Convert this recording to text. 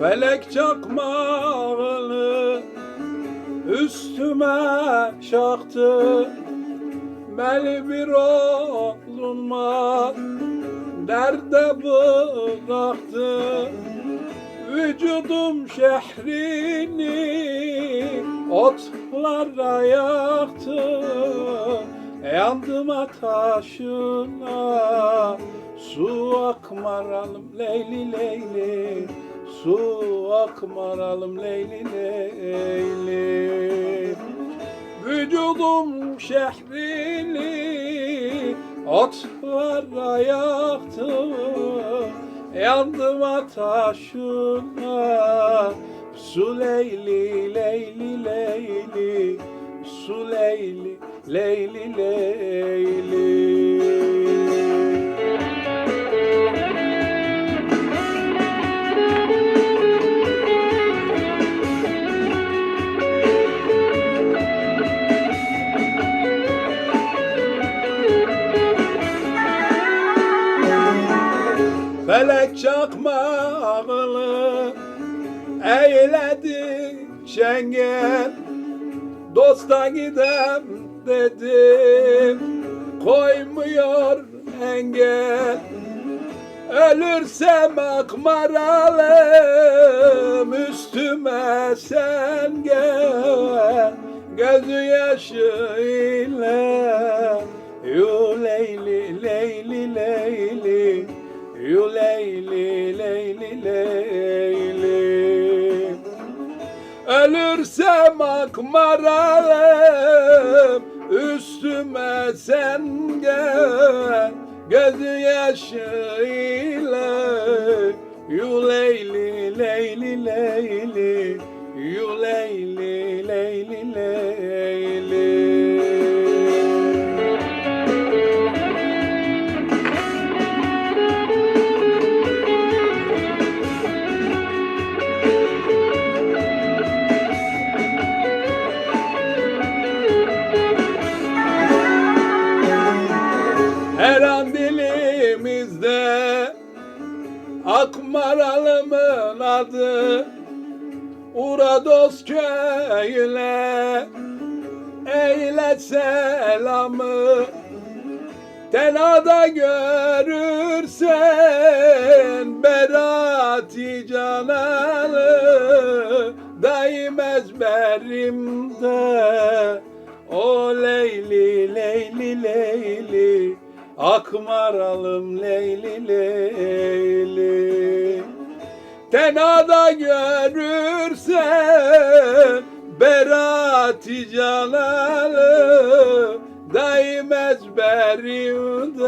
Felek çakmağını üstüme şaktı Beni bir oğluma derde bıraktı. Vücudum şehrini otlara yaktı. Yandım ateşine Su akmaralım leyli leyli Su akmaralım leyli leyli Vücudum şehrini otlara yaktı Yandım ateşine Su leyli leyli leyli. Su leyli leyli leyli Felek çakmağını eyledi şengel. Dosta gidem dedim koymuyor engel. Ölürsem akmaralım üstüme sen gel. Gözü yaşıyla Yu Ölürsem akmaralım üstüme sen gel. Gözü yaşıyla Yu leyli leyli leyli. Yu leyli leyli leyli Akmaralımın adı Urados köyüne Eyle selamı. Tenada görürsen Berati canalı Daim ezberimde O leyli leyli leyli Akmaralım leyli leyli. Tenada görürsen Berati canalı Daim ezberimde